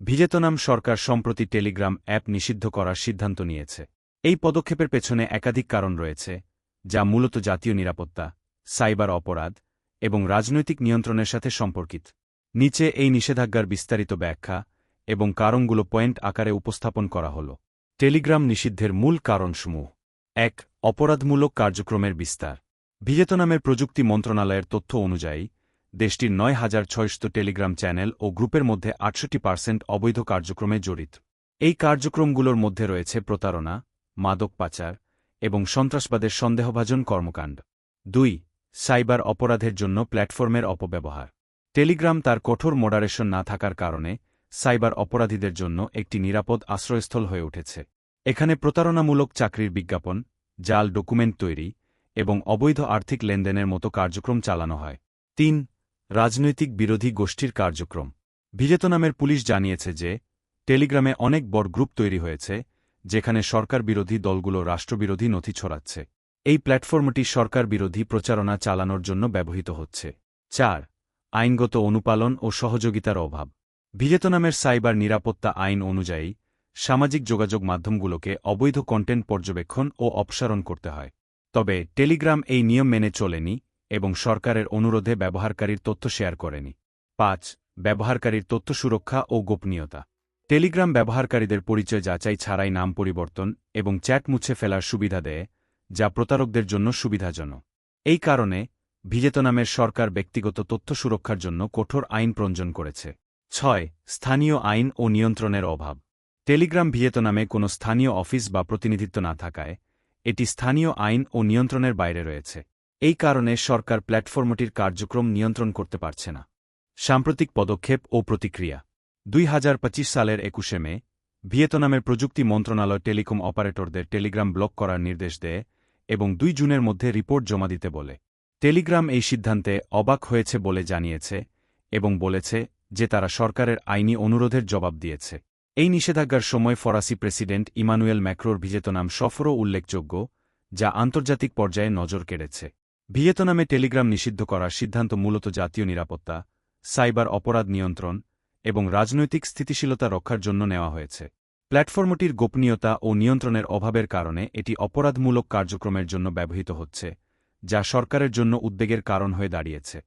Vietnam সরকার সম্প্রতি Telegram app নিষিদ্ধ করার সিদ্ধান্ত নিয়েছে। এই পদক্ষেপের পেছনে একাধিক কারণ রয়েছে, যা মূলত জাতীয় নিরাপত্তা, সাইবার অপরাধ এবং রাজনৈতিক নিয়ন্ত্রণের সাথে সম্পর্কিত। নিচে এই নিষেধাজ্ঞার বিস্তারিত ব্যাখ্যা এবং কারণগুলো পয়েন্ট আকারে উপস্থাপন করা হল। টেলিগ্রাম নিষিদ্ধের মূল কারণসমূহ। এক, অপরাধমূলক কার্যক্রমের বিস্তার। ভিয়েতনামের প্রযুক্তি মন্ত্রণালয়ের তথ্য অনুযায়ী দেশটির নয় হাজার ছয়শত টেলিগ্রাম চ্যানেল ও গ্রুপের মধ্যে আটষট্টি পার্সেন্ট অবৈধ কার্যক্রমে জড়িত। এই কার্যক্রমগুলোর মধ্যে রয়েছে প্রতারণা, মাদক পাচার এবং সন্ত্রাসবাদের সন্দেহভাজন কর্মকাণ্ড। দুই, সাইবার অপরাধের জন্য প্ল্যাটফর্মের অপব্যবহার। টেলিগ্রাম তার কঠোর মডারেশন না থাকার কারণে সাইবার অপরাধীদের জন্য একটি নিরাপদ আশ্রয়স্থল হয়ে উঠেছে। এখানে প্রতারণামূলক চাকরির বিজ্ঞাপন, জাল ডকুমেন্ট তৈরি এবং অবৈধ আর্থিক লেনদেনের মতো কার্যক্রম চালানো হয়। তিন রাজনৈতিক বিরোধী গোষ্ঠীর কার্যক্রম। ভিয়েতনামের পুলিশ জানিয়েছে যে, টেলিগ্রামে অনেক বড় গ্রুপ তৈরি হয়েছে, যেখানে সরকার বিরোধী দলগুলো রাষ্ট্রবিরোধী নথি ছড়াচ্ছে। এই প্ল্যাটফর্মটি সরকার বিরোধী প্রচারণা চালানোর জন্য ব্যবহৃত হচ্ছে। চার, আইনগত অনুপালন ও সহযোগিতার অভাব। ভিয়েতনামের সাইবার নিরাপত্তা আইন অনুযায়ী, সামাজিক যোগাযোগ মাধ্যমগুলোকে অবৈধ কন্টেন্ট পর্যবেক্ষণ ও অপসারণ করতে হয়। তবে টেলিগ্রাম এই নিয়ম মেনে চলেনি এবং সরকারের অনুরোধে ব্যবহারকারীর তথ্য শেয়ার করেনি। পাঁচ, ব্যবহারকারীর তথ্য সুরক্ষা ও গোপনীয়তা। টেলিগ্রাম ব্যবহারকারীদের পরিচয় যাচাই ছাড়াই নাম পরিবর্তন এবং চ্যাট মুছে ফেলার সুবিধা দেয়, যা প্রতারকদের জন্য সুবিধাজনক। এই কারণে ভিয়েতনামের সরকার ব্যক্তিগত তথ্য সুরক্ষার জন্য কঠোর আইন প্রণয়ন করেছে। ছয়, স্থানীয় আইন ও নিয়ন্ত্রণের অভাব। টেলিগ্রাম ভিয়েতনামে কোনো স্থানীয় অফিস বা প্রতিনিধিত্ব না থাকায়, এটি স্থানীয় আইন ও নিয়ন্ত্রণের বাইরে রয়েছে। এই কারণে সরকার প্ল্যাটফর্মটির কার্যক্রম নিয়ন্ত্রণ করতে পারছে না। সাম্প্রতিক পদক্ষেপ ও প্রতিক্রিয়া। দুই হাজার পঁচিশ সালের একুশে মে, ভিয়েতনামের প্রযুক্তি মন্ত্রণালয় টেলিকম অপারেটরদের টেলিগ্রাম ব্লক করার নির্দেশ দেয় এবং দুই জুনের মধ্যে রিপোর্ট জমা দিতে বলে। টেলিগ্রাম এই সিদ্ধান্তে অবাক হয়েছে বলে জানিয়েছে এবং বলেছে যে তারা সরকারের আইনি অনুরোধের জবাব দিয়েছে। এই নিষেধাজ্ঞার সময় ফরাসি প্রেসিডেন্ট ইমানুয়েল ম্যাক্রোর ভিয়েতনাম সফরও উল্লেখযোগ্য, যা আন্তর্জাতিক পর্যায়ে নজর কেড়েছে। ভিয়েতনামে টেলিগ্রাম নিষিদ্ধ করার সিদ্ধান্ত মূলত জাতীয় নিরাপত্তা, সাইবার অপরাধ নিয়ন্ত্রণ এবং রাজনৈতিক স্থিতিশীলতা রক্ষার জন্য নেওয়া হয়েছে। প্ল্যাটফর্মটির গোপনীয়তা ও নিয়ন্ত্রণের অভাবের কারণে এটি অপরাধমূলক কার্যক্রমের জন্য ব্যবহৃত হচ্ছে, যা সরকারের জন্য উদ্বেগের কারণ হয়ে দাঁড়িয়েছে।